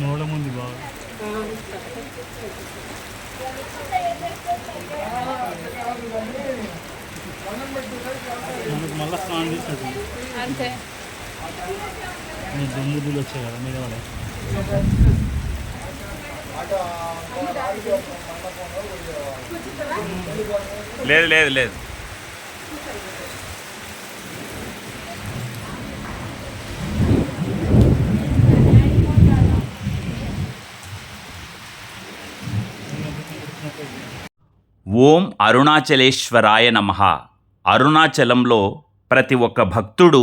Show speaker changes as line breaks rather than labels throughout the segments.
మూలం ఉంది బాగా. మనకు మళ్ళీ స్నానం చేసినట్టు
అంతే.
దుమ్ము దులు వచ్చాయి కదా మీద పడే
లేదు లేదు లేదు. ఓం అరుణాచలేశ్వరాయ నమ. అరుణాచలంలో ప్రతి ఒక్క భక్తుడు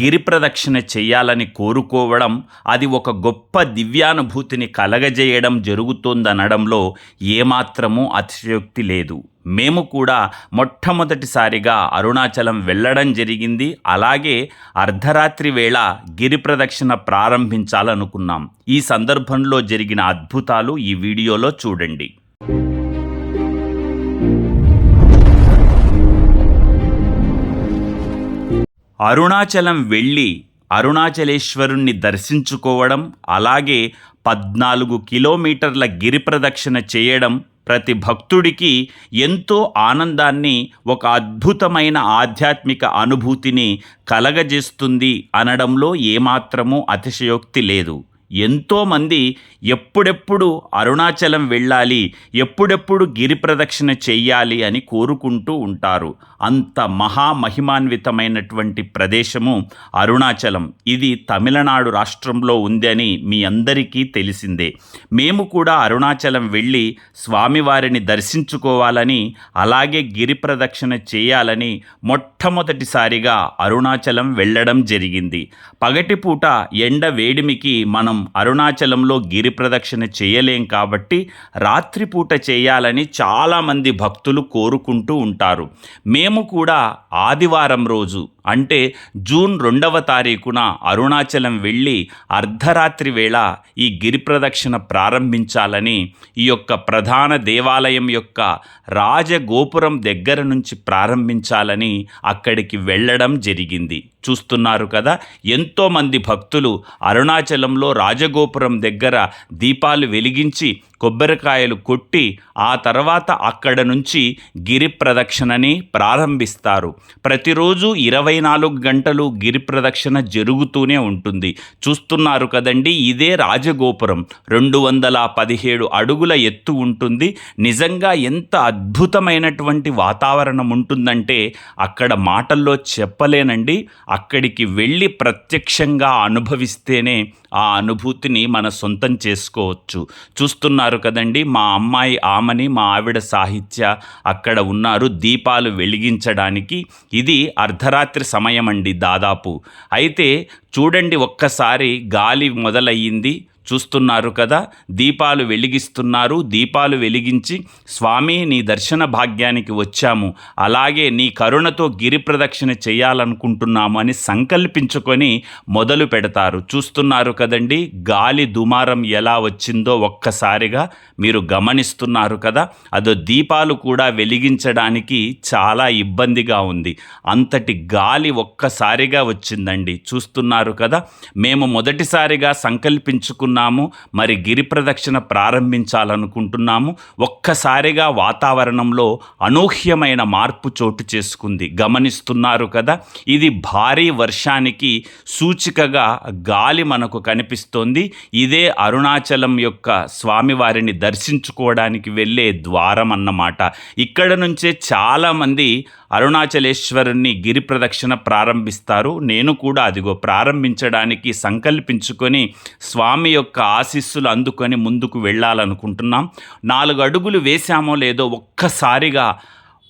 గిరి ప్రదక్షిణ చేయాలని కోరుకోవడం అది ఒక గొప్ప దివ్యానుభూతిని కలగజేయడం జరుగుతోందనడంలో ఏమాత్రమూ అతిశయోక్తి లేదు. మేము కూడా మొట్టమొదటిసారిగా అరుణాచలం వెళ్ళడం జరిగింది. అలాగే అర్ధరాత్రి వేళ గిరి ప్రదక్షిణ ప్రారంభించాలనుకున్నాం. ఈ సందర్భంలో జరిగిన అద్భుతాలు ఈ వీడియోలో చూడండి. అరుణాచలం వెళ్ళి అరుణాచలేశ్వరుణ్ణి దర్శించుకోవడం అలాగే పద్నాలుగు కిలోమీటర్ల గిరి ప్రదక్షిణ చేయడం ప్రతి భక్తుడికి ఎంతో ఆనందాన్ని ఒక అద్భుతమైన ఆధ్యాత్మిక అనుభూతిని కలగజేస్తుంది అనడంలో ఏమాత్రమూ అతిశయోక్తి లేదు. ఎంతోమంది ఎప్పుడెప్పుడు అరుణాచలం వెళ్ళాలి ఎప్పుడెప్పుడు గిరి ప్రదక్షిణ చెయ్యాలి అని కోరుకుంటూ ఉంటారు. అంత మహామహిమాన్వితమైనటువంటి ప్రదేశము అరుణాచలం. ఇది తమిళనాడు రాష్ట్రంలో ఉందని మీ అందరికీ తెలిసిందే. మేము కూడా అరుణాచలం వెళ్ళి స్వామివారిని దర్శించుకోవాలని అలాగే గిరి ప్రదక్షిణ చేయాలని మొట్టమొదటిసారిగా అరుణాచలం వెళ్ళడం జరిగింది. పగటిపూట ఎండ వేడిమికి మనం అరుణాచలంలో గిరి ప్రదక్షిణ చేయలేం కాబట్టి రాత్రిపూట చేయాలని చాలామంది భక్తులు కోరుకుంటూ ఉంటారు. మేము కూడా ఆదివారం రోజు అంటే జూన్ రెండవ తారీఖున అరుణాచలం వెళ్ళి అర్ధరాత్రి వేళ ఈ గిరి ప్రదక్షిణ ప్రారంభించాలని ఈ యొక్క ప్రధాన దేవాలయం యొక్క రాజగోపురం దగ్గర నుంచి ప్రారంభించాలని అక్కడికి వెళ్ళడం జరిగింది. చూస్తున్నారు కదా ఎంతోమంది భక్తులు అరుణాచలంలో రాజగోపురం దగ్గర దీపాలు వెలిగించి కొబ్బరికాయలు కొట్టి ఆ తర్వాత అక్కడ నుంచి గిరి ప్రదక్షిణని ప్రారంభిస్తారు. ప్రతిరోజు ఇరవై నాలుగు గంటలు గిరి ప్రదక్షిణ జరుగుతూనే ఉంటుంది. చూస్తున్నారు కదండి ఇదే రాజగోపురం. రెండు వందల పదిహేడు అడుగుల ఎత్తు ఉంటుంది. నిజంగా ఎంత అద్భుతమైనటువంటి వాతావరణం ఉంటుందంటే అక్కడ మాటల్లో చెప్పలేనండి. అక్కడికి వెళ్ళి ప్రత్యక్షంగా అనుభవిస్తేనే ఆ అనుభూతిని మన సొంతం చేసుకోవచ్చు. చూస్తున్నారు కదండి మా అమ్మాయి ఆమని మా ఆవిడ సాహిత్య అక్కడ ఉన్నారు దీపాలు వెలిగించడానికి. ఇది అర్ధరాత్రి సమయం అండి దాదాపు. అయితే చూడండి ఒక్కసారి గాలి మొదలయ్యింది. చూస్తున్నారు కదా. దీపాలు వెలిగిస్తున్నారు. దీపాలు వెలిగించి స్వామి నీ దర్శన భాగ్యానికి వచ్చాము. అలాగే నీ కరుణతో గిరి ప్రదక్షిణ చేయాలనుకుంటున్నాము అని సంకల్పించుకొని మొదలు పెడతారు. చూస్తున్నారు కదండి గాలి దుమారం ఎలా వచ్చిందో ఒక్కసారిగా మీరు గమనిస్తున్నారు కదా. అదో దీపాలు కూడా వెలిగించడానికి చాలా ఇబ్బందిగా ఉంది. అంతటి గాలి ఒక్కసారిగా వచ్చిందండి. చూస్తున్నారు కదా. మేము మొదటిసారిగా సంకల్పించుకున్న చేస్తున్నాము మరి గిరి ప్రదక్షిణ ప్రారంభించాలనుకుంటున్నాము. ఒక్కసారిగా వాతావరణంలో అనూహ్యమైన మార్పు చోటు చేసుకుంది. గమనిస్తున్నారు కదా ఇది భారీ వర్షానికి సూచికగా గాలి మనకు కనిపిస్తోంది. ఇదే అరుణాచలం యొక్క స్వామివారిని దర్శించుకోవడానికి వెళ్ళే ద్వారం అన్నమాట. ఇక్కడ నుంచే చాలామంది అరుణాచలేశ్వరుణ్ణి గిరి ప్రదక్షిణ ప్రారంభిస్తారు. నేను కూడా అదిగో ప్రారంభించడానికి సంకల్పించుకొని స్వామి యొక్క ఆశీస్సులు అందుకొని ముందుకు వెళ్ళాలనుకుంటున్నాం. నాలుగు అడుగులు వేశామో లేదో ఒక్కసారిగా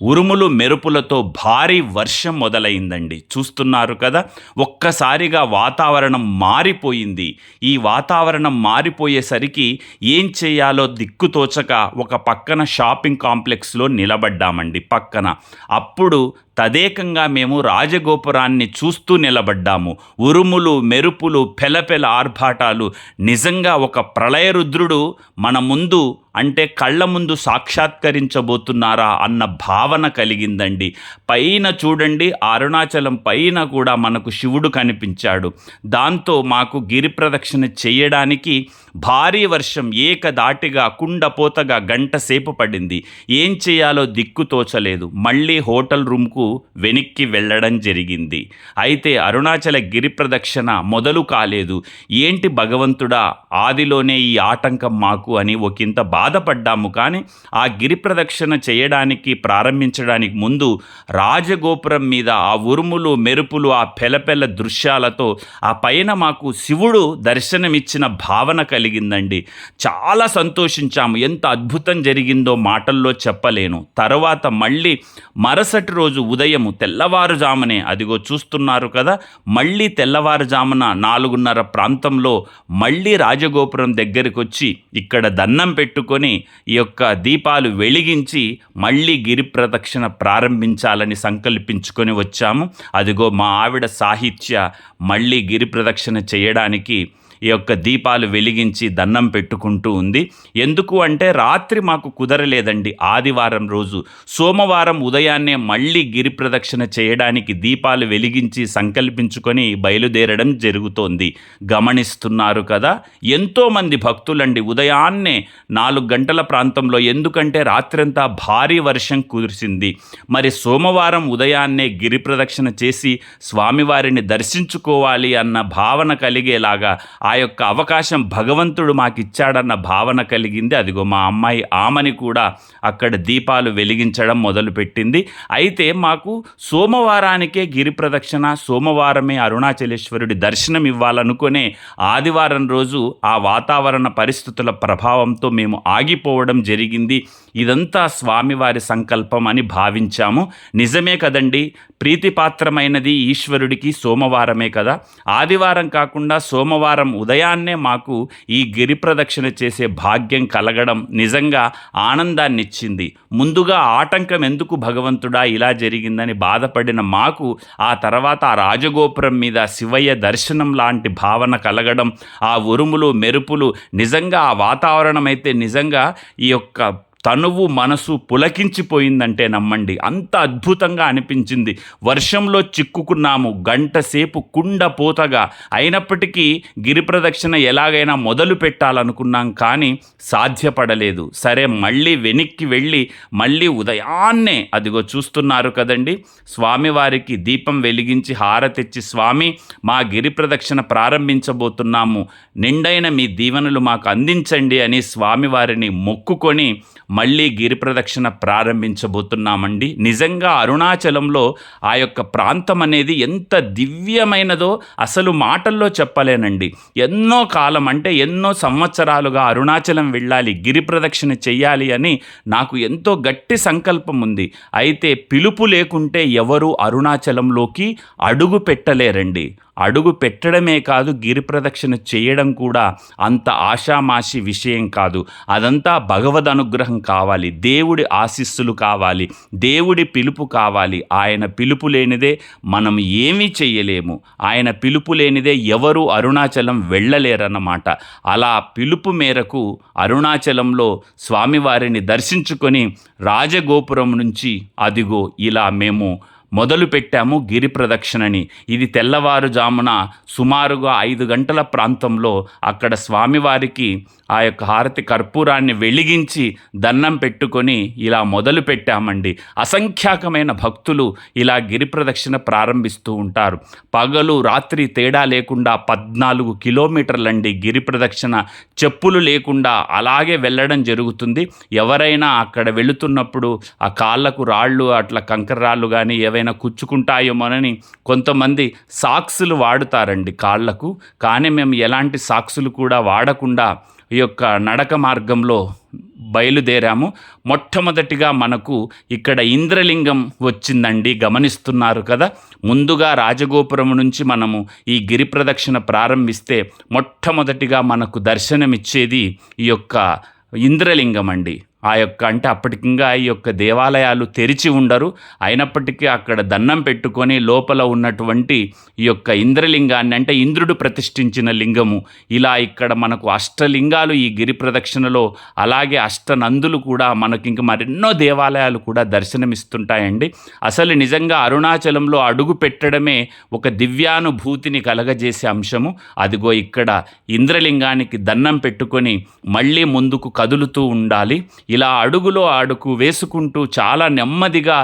ఉరుములు మెరుపులతో భారీ వర్షం మొదలైందండి. చూస్తున్నారు కదా ఒక్కసారిగా వాతావరణం మారిపోయింది. ఈ వాతావరణం మారిపోయేసరికి ఏం చేయాలో దిక్కుతోచక ఒక పక్కన షాపింగ్ కాంప్లెక్స్లో నిలబడ్డామండి పక్కన. అప్పుడు తదేకంగా మేము రాజగోపురాన్ని చూస్తూ నిలబడ్డాము. ఉరుములు మెరుపులు పెలపెల ఆర్భాటాలు. నిజంగా ఒక ప్రళయరుద్రుడు మన ముందు అంటే కళ్ళ ముందు సాక్షాత్కరించబోతున్నారా అన్న భావన కలిగిందండి. పైన చూడండి అరుణాచలం పైన కూడా మనకు శివుడు కనిపించాడు. దాంతో మాకు గిరి ప్రదక్షిణ చేయడానికి భారీ వర్షం ఏకదాటిగా కుండపోతగా గంట సేపు పడింది. ఏం చేయాలో దిక్కు తోచలేదు. మళ్ళీ హోటల్ రూమ్కు వెనక్కి వెళ్ళడం జరిగింది. అయితే అరుణాచల గిరి ప్రదక్షిణ మొదలు కాలేదు. ఏంటి భగవంతుడా ఆదిలోనే ఈ ఆటంకం మాకు అని ఒకంత బాధపడ్డాము కానీ ఆ గిరి ప్రదక్షిణ చేయడానికి ప్రారంభించడానికి ముందు రాజగోపురం మీద ఆ ఉరుములు మెరుపులు ఆ పెలపెల దృశ్యాలతో ఆ పైన మాకు శివుడు దర్శనమిచ్చిన భావన కలిగిందండి. చాలా సంతోషించాము. ఎంత అద్భుతం జరిగిందో మాటల్లో చెప్పలేను. తర్వాత మళ్ళీ మరుసటి రోజు ఉదయము తెల్లవారుజామునే అదిగో చూస్తున్నారు కదా మళ్ళీ తెల్లవారుజామున నాలుగున్నర ప్రాంతంలో మళ్ళీ రాజగోపురం దగ్గరికి వచ్చి ఇక్కడ దండం పెట్టుకొని ఈ యొక్క దీపాలు వెలిగించి మళ్ళీ గిరి ప్రదక్షిణ ప్రారంభించాలని సంకల్పించుకొని వచ్చాము. అదిగో మా ఆవిడ సాహిత్య మళ్ళీ గిరి ప్రదక్షిణ చేయడానికి ఈ యొక్క దీపాలు వెలిగించి దండం పెట్టుకుంటూ ఉంది. ఎందుకు అంటే రాత్రి మాకు కుదరలేదండి. ఆదివారం రోజు సోమవారం ఉదయాన్నే మళ్ళీ గిరి ప్రదక్షిణ చేయడానికి దీపాలు వెలిగించి సంకల్పించుకొని బయలుదేరడం జరుగుతోంది. గమనిస్తున్నారు కదా ఎంతోమంది భక్తులండి. ఉదయాన్నే నాలుగు గంటల ప్రాంతంలో ఎందుకంటే రాత్రంతా భారీ వర్షం కురిసింది. మరి సోమవారం ఉదయాన్నే గిరి ప్రదక్షిణ చేసి స్వామివారిని దర్శించుకోవాలి అన్న భావన కలిగేలాగా ఆ ఆ యొక్క అవకాశం భగవంతుడు మాకు ఇచ్చాడన్న భావన కలిగింది. అదిగో మా అమ్మాయి ఆమని కూడా అక్కడ దీపాలు వెలిగించడం మొదలుపెట్టింది. అయితే మాకు సోమవారానికే గిరి ప్రదక్షిణ సోమవారమే అరుణాచలేశ్వరుడి దర్శనం ఇవ్వాలనుకునే ఆదివారం రోజు ఆ వాతావరణ పరిస్థితుల ప్రభావంతో మేము ఆగిపోవడం జరిగింది. ఇదంతా స్వామివారి సంకల్పం అని భావించాము. నిజమే కదండి ప్రీతిపాత్రమైనది ఈశ్వరుడికి సోమవారమే కదా. ఆదివారం కాకుండా సోమవారం ఉదయాన్నే మాకు ఈ గిరి ప్రదక్షిణ చేసే భాగ్యం కలగడం నిజంగా ఆనందాన్నిచ్చింది. ముందుగా ఆటంకం ఎందుకు భగవంతుడా ఇలా జరిగిందని బాధపడిన మాకు ఆ తర్వాత ఆ రాజగోపురం మీద శివయ్య దర్శనం లాంటి భావన కలగడం ఆ ఉరుములు మెరుపులు నిజంగా ఆ వాతావరణం అయితే నిజంగా ఈ యొక్క తనువు మనసు పులకించిపోయిందంటే నమ్మండి. అంత అద్భుతంగా అనిపించింది. వర్షంలో చిక్కుకున్నాము. గంట సేపు కుండ పోతగా. అయినప్పటికీ గిరి ప్రదక్షిణ ఎలాగైనా మొదలు పెట్టాలనుకున్నాం కానీ సాధ్యపడలేదు. సరే మళ్ళీ వెనక్కి వెళ్ళి మళ్ళీ ఉదయాన్నే అదిగో చూస్తున్నారు కదండి. స్వామివారికి దీపం వెలిగించి హారతిచ్చి స్వామి మా గిరి ప్రదక్షిణ ప్రారంభించబోతున్నాము. నిండైన మీ దీవెనలు మాకు అందించండి అని స్వామివారిని మొక్కుకొని మళ్ళీ గిరి ప్రదక్షిణ ప్రారంభించబోతున్నామండి. నిజంగా అరుణాచలంలో ఆ యొక్క ప్రాంతం అనేది ఎంత దివ్యమైనదో అసలు మాటల్లో చెప్పలేనండి. ఎన్నో కాలం అంటే ఎన్నో సంవత్సరాలుగా అరుణాచలం వెళ్ళాలి గిరి ప్రదక్షిణ చెయ్యాలి అని నాకు ఎంతో గట్టి సంకల్పం ఉంది. అయితే పిలుపు లేకుంటే ఎవరు అరుణాచలంలోకి అడుగు పెట్టలేరండి. అడుగు పెట్టడమే కాదు గిరి ప్రదక్షిణ చేయడం కూడా అంత ఆషామాషి విషయం కాదు. అదంతా భగవద్ అనుగ్రహం కావాలి దేవుడి ఆశీస్సులు కావాలి దేవుడి పిలుపు కావాలి. ఆయన పిలుపు లేనిదే మనం ఏమీ చెయ్యలేము. ఆయన పిలుపు లేనిదే ఎవరు అరుణాచలం వెళ్ళలేరన్నమాట. అలా పిలుపు మేరకు అరుణాచలంలో స్వామివారిని దర్శించుకొని రాజగోపురం నుంచి అదిగో ఇలా మేము మొదలు పెట్టాము గిరి ప్రదక్షిణని. ఇది తెల్లవారుజామున సుమారుగా ఐదు గంటల ప్రాంతంలో అక్కడ స్వామివారికి ఆ యొక్క హారతి కర్పూరాన్ని వెలిగించి దండం పెట్టుకొని ఇలా మొదలు పెట్టామండి అసంఖ్యాకమైన భక్తులు ఇలా గిరి ప్రదక్షిణ ప్రారంభిస్తూ ఉంటారు. పగలు రాత్రి తేడా లేకుండా పద్నాలుగు కిలోమీటర్లండి గిరి ప్రదక్షిణ. చెప్పులు లేకుండా అలాగే వెళ్ళడం జరుగుతుంది. ఎవరైనా అక్కడ వెళుతున్నప్పుడు ఆ కాళ్ళకు రాళ్ళు అట్లా కంకర రాళ్ళు కానీ ఏవైనా కుచ్చుకుంటాయేమోనని కొంతమంది సాక్సులు వాడుతారండి కాళ్ళకు. కానీ మేము ఎలాంటి సాక్సులు కూడా వాడకుండా ఈ యొక్క నడక మార్గంలో బయలుదేరాము. మొట్టమొదటిగా మనకు ఇక్కడ ఇంద్రలింగం వచ్చిందండి గమనిస్తున్నారు కదా. ముందుగా రాజగోపురం నుంచి మనము ఈ గిరి ప్రదక్షిణ ప్రారంభిస్తే మొట్టమొదటిగా మనకు దర్శనమిచ్చేది ఈ యొక్క ఇంద్రలింగం అండి ఆ యొక్క అంటే అప్పటికింగా ఈ యొక్క దేవాలయాలు తెరిచి ఉండరు. అయినప్పటికీ అక్కడ దన్నం పెట్టుకొని లోపల ఉన్నటువంటి ఈ యొక్క ఇంద్రలింగాన్ని అంటే ఇంద్రుడు ప్రతిష్ఠించిన లింగము. ఇలా ఇక్కడ మనకు అష్టలింగాలు ఈ గిరి ప్రదక్షిణలో అలాగే అష్టనందులు కూడా మనకి ఇంక మరెన్నో దేవాలయాలు కూడా దర్శనమిస్తుంటాయండి. అసలు నిజంగా అరుణాచలంలో అడుగు పెట్టడమే ఒక దివ్యానుభూతిని కలగజేసే అంశము. అదిగో ఇక్కడ ఇంద్రలింగానికి దన్నం పెట్టుకొని మళ్ళీ ముందుకు కదులుతూ ఉండాలి. ఇలా అడుగులో అడుగు వేసుకుంటూ చాలా నెమ్మదిగా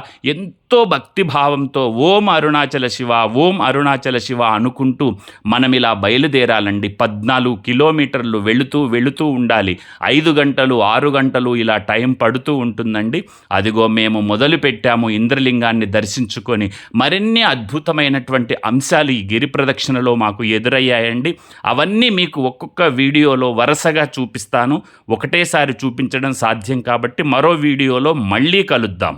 ఎంతో భక్తిభావంతో ఓం అరుణాచల శివ ఓం అరుణాచల శివ అనుకుంటూ మనం ఇలా బయలుదేరాలండి. పద్నాలుగు కిలోమీటర్లు వెళుతూ వెళుతూ ఉండాలి. ఐదు గంటలు ఆరు గంటలు ఇలా టైం పడుతూ ఉంటుందండి. అదిగో మేము మొదలు పెట్టాము ఇంద్రలింగాన్ని దర్శించుకొని. మరిన్ని అద్భుతమైనటువంటి అంశాలు ఈ గిరి ప్రదక్షిణలో మాకు ఎదురయ్యాయండి. అవన్నీ మీకు ఒక్కొక్క వీడియోలో వరుసగా చూపిస్తాను. ఒకటేసారి చూపించడం సాధ్యం కాబట్టి మరో వీడియోలో మళ్ళీ కలుద్దాం.